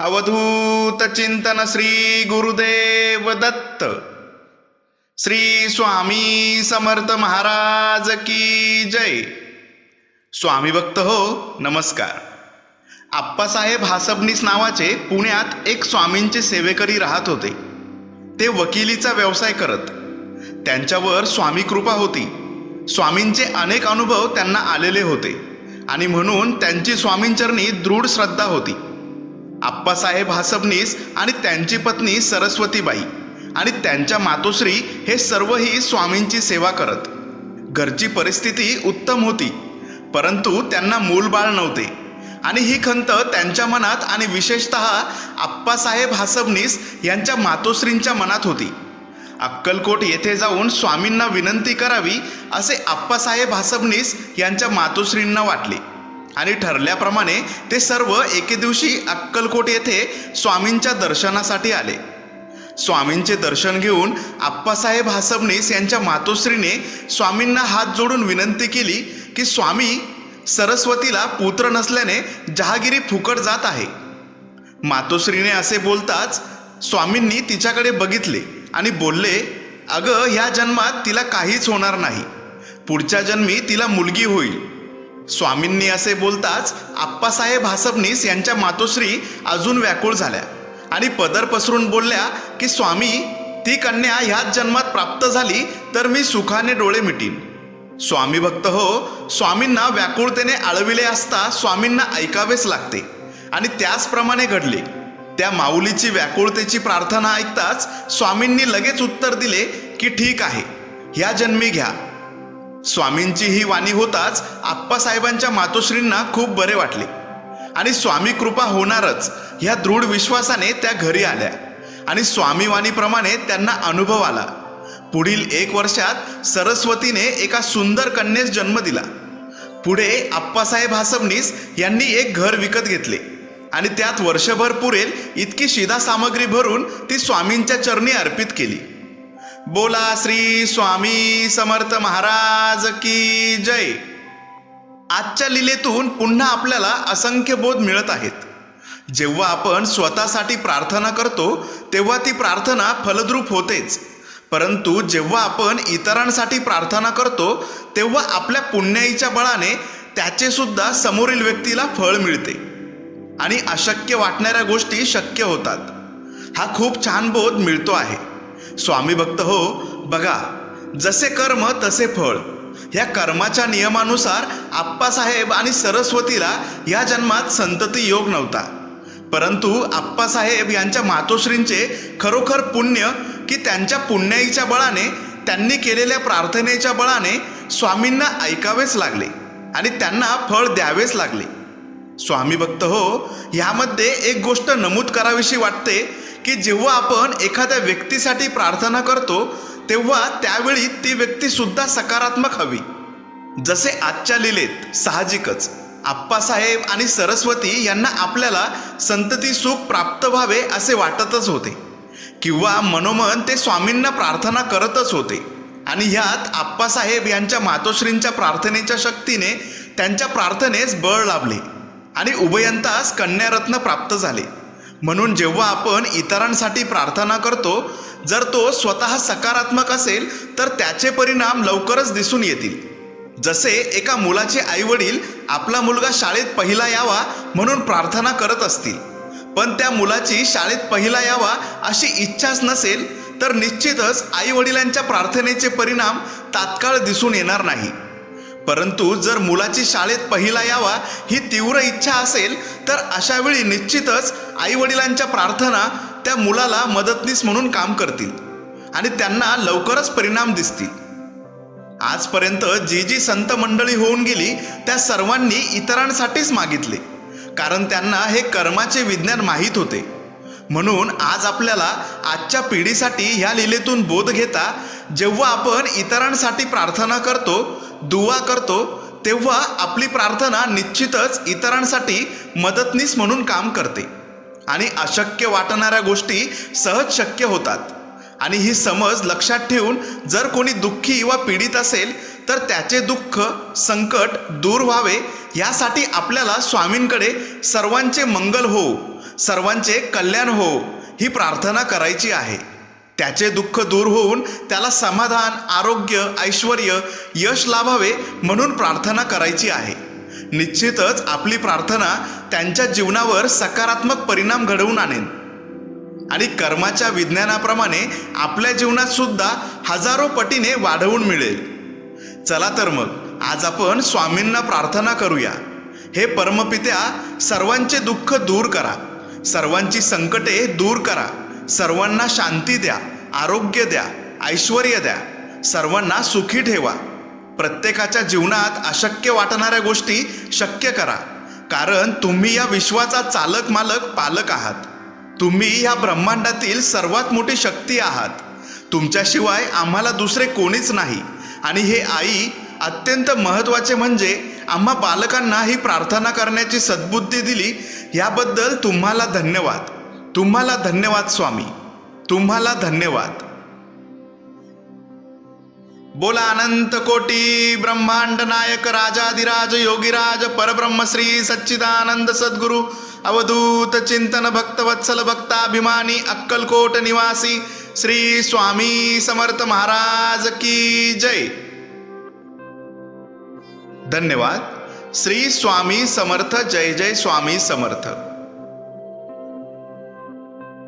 अवधूत चिंतन श्री गुरुदेव दत्त श्री स्वामी समर्थ महाराज की जय. स्वामी भक्त हो नमस्कार. आप्पासाहेब हासबनीस नावाचे पुण्यात एक स्वामींचे सेवेकरी राहत होते. ते वकिलीचा व्यवसाय करत. त्यांच्यावर स्वामी कृपा होती. स्वामींचे अनेक अनुभव त्यांना आलेले होते आणि म्हणून त्यांची स्वामींचरणी दृढ श्रद्धा होती. आप्पासाहेब हासबनीस आणि त्यांची पत्नी सरस्वतीबाई. आणि त्यांच्या मातोश्री हे सर्वही स्वामींची सेवा करत. घरची परिस्थिती उत्तम होती. परंतु त्यांना मूलबाळ नव्हते. आणि ही खंत त्यांच्या मनात आणि विशेषत आप्पासाहेब हासबनीस यांच्या मातोश्रींच्या मनात होती. अक्कलकोट येथे जाऊन स्वामींना विनंती करावी असे आप्पासाहेब हासबनीस यांच्या मातोश्रींना वाटले. आणि ठरल्याप्रमाणे ते सर्व एके दिवशी अक्कलकोट येथे स्वामींच्या दर्शनासाठी आले. स्वामींचे दर्शन घेऊन आप्पासाहेब हासबनीस यांच्या मातोश्रीने स्वामींना हात जोडून विनंती केली की स्वामी सरस्वतीला पुत्र नसल्याने जहागिरी फुकट जात आहे. मातोश्रीने असे बोलताच स्वामींनी तिच्याकडे बघितले आणि बोलले अगं ह्या जन्मात तिला काहीच होणार नाही. पुढच्या जन्मी तिला मुलगी होईल. स्वामींनी असे बोलताच आप्पासाहेब हासबनीस यांच्या मातोश्री अजून व्याकुळ झाल्या आणि पदर पसरून बोलल्या की स्वामी ती कन्या ह्याच जन्मात प्राप्त झाली तर मी सुखाने डोळे मिटीन. स्वामी भक्त हो स्वामींना व्याकुळतेने आळविले असता स्वामींना ऐकावेच लागते आणि त्याचप्रमाणे घडले. त्या माऊलीची व्याकुळतेची प्रार्थना ऐकताच स्वामींनी लगेच उत्तर दिले की ठीक आहे ह्या जन्मी घ्या. स्वामींची ही वाणी होताच आप्पासाहेबांच्या मातोश्रींना खूप बरे वाटले. आणि स्वामी कृपा होणारच ह्या दृढ विश्वासाने त्या घरी आल्या. आणि स्वामी वाणीप्रमाणे त्यांना अनुभव आला. पुढील एक वर्षात सरस्वतीने एका सुंदर कन्येस जन्म दिला. पुढे आप्पासाहेब हासबनीस यांनी एक घर विकत घेतले. आणि त्यात वर्षभर पुरेल इतकी शिधा सामग्री भरून ती स्वामींच्या चरणी अर्पित केली. बोला श्री स्वामी समर्थ महाराज की जय. आजच्या लिलेतून पुन्हा आपल्याला असंख्य बोध मिळत आहेत. जेव्हा आपण स्वतःसाठी प्रार्थना करतो तेव्हा ती प्रार्थना फलद्रूप होतेच. परंतु जेव्हा आपण इतरांसाठी प्रार्थना करतो तेव्हा आपल्या पुण्याईच्या बळाने त्याचे सुद्धा समोरील व्यक्तीला फळ मिळते. आणि अशक्य वाटणाऱ्या गोष्टी शक्य होतात. हा खूप छान बोध मिळतो आहे. स्वामी भक्त हो बघा जसे कर्म तसे फळ. या कर्माच्या नियमानुसार आप्पासाहेब आणि सरस्वतीला या जन्मात संतती योग नव्हता. परंतु आप्पासाहेब यांच्या मातोश्रींचे खरोखर पुण्य की त्यांच्या पुण्याईच्या बळाने त्यांनी केलेल्या प्रार्थनेच्या बळाने स्वामींना ऐकावेच लागले आणि त्यांना फळ द्यावेच लागले. स्वामी भक्त हो यामध्ये एक गोष्ट नमूद करावीशी वाटते की जेव्हा आपण एखाद्या व्यक्तीसाठी प्रार्थना करतो तेव्हा त्यावेळी ती व्यक्ती सुद्धा सकारात्मक हवी. जसे आजच्या लिलेत साहजिकच. आप्पासाहेब आणि सरस्वती यांना आपल्याला संतती सुख प्राप्त व्हावे असे वाटतच होते. किंवा मनोमन ते स्वामींना प्रार्थना करतच होते. आणि ह्यात आप्पासाहेब यांच्या मातोश्रींच्या प्रार्थनेच्या शक्तीने त्यांच्या प्रार्थनेस बळ लाभले आणि उभयंतास कन्यारत्न प्राप्त झाले. म्हणून जेव्हा आपण इतरांसाठी प्रार्थना करतो जर तो स्वतः सकारात्मक असेल तर त्याचे परिणाम लवकरच दिसून येतील. जसे एका मुलाचे आई वडील आपला मुलगा शाळेत पहिला यावा म्हणून प्रार्थना करत असतील. पण त्या मुलाची शाळेत पहिला यावा अशी इच्छाच नसेल तर निश्चितच आई वडिलांच्या प्रार्थनेचे परिणाम तात्काळ दिसून येणार नाही. परंतु जर मुलाची शाळेत पहिला यावा ही तीव्र इच्छा असेल तर अशावेळी निश्चितच आई वडिलांच्या प्रार्थना त्या मुलाला मदतनीस म्हणून काम करतील आणि त्यांना लवकरच परिणाम दिसतील. आजपर्यंत जी जी संत मंडळी होऊन गेली त्या सर्वांनी इतरांसाठीच मागितले कारण त्यांना हे कर्माचे विज्ञान माहीत होते. म्हणून आज आपल्याला आजच्या पिढीसाठी ह्या लिलेतून बोध घेता जेव्हा आपण इतरांसाठी प्रार्थना करतो दुवा करतो तेव्हा आपली प्रार्थना निश्चितच इतरांसाठी मदतनीस म्हणून काम करते. आणि अशक्य वाटणाऱ्या गोष्टी सहज शक्य होतात. आणि ही समज लक्षात ठेवून जर कोणी दुःखी वा पीडित असेल तर त्याचे दुःख संकट दूर व्हावे यासाठी आपल्याला स्वामींकडे सर्वांचे मंगल हो सर्वांचे कल्याण हो ही प्रार्थना करायची आहे. त्याचे दुःख दूर होऊन त्याला समाधान आरोग्य ऐश्वर यश लाभावे म्हणून प्रार्थना करायची आहे. निश्चितच आपली प्रार्थना त्यांच्या जीवनावर सकारात्मक परिणाम घडवून आणेल. आणि कर्माच्या विज्ञानाप्रमाणे आपल्या जीवनात सुद्धा हजारो पटीने वाढवून मिळेल. चला तर मग आज आपण स्वामींना प्रार्थना करूया. हे परमपित्या सर्वांचे दुःख दूर करा. सर्वांची संकटे दूर करा. सर्वांना शांती द्या आरोग्य द्या ऐश्वर द्या. सर्वांना सुखी ठेवा. प्रत्येकाच्या जीवनात अशक्य वाटणाऱ्या गोष्टी शक्य करा. कारण तुम्ही या विश्वाचा चालक मालक पालक आहात. तुम्ही या ब्रह्मांडातील सर्वात मोठी शक्ती आहात. तुमच्याशिवाय आम्हाला दुसरे कोणीच नाही. आणि हे आई अत्यंत महत्त्वाचे म्हणजे आम्हा बालकांना ही प्रार्थना करण्याची सद्बुद्धी दिली याबद्दल तुम्हाला धन्यवाद. तुम्हाला धन्यवाद स्वामी. तुम्हाला धन्यवाद. बोला अनंत कोटी ब्रह्मांड नायक राजाधिराज योगीराज परब्रह्म श्री सच्चिदानंद सद्गुरु अवधूत चिंतन भक्तवत्सल भक्ताभिमानी अक्कलकोट निवासी श्री स्वामी समर्थ महाराज की जय। धन्यवाद। श्री स्वामी समर्थ जय जय स्वामी समर्थ।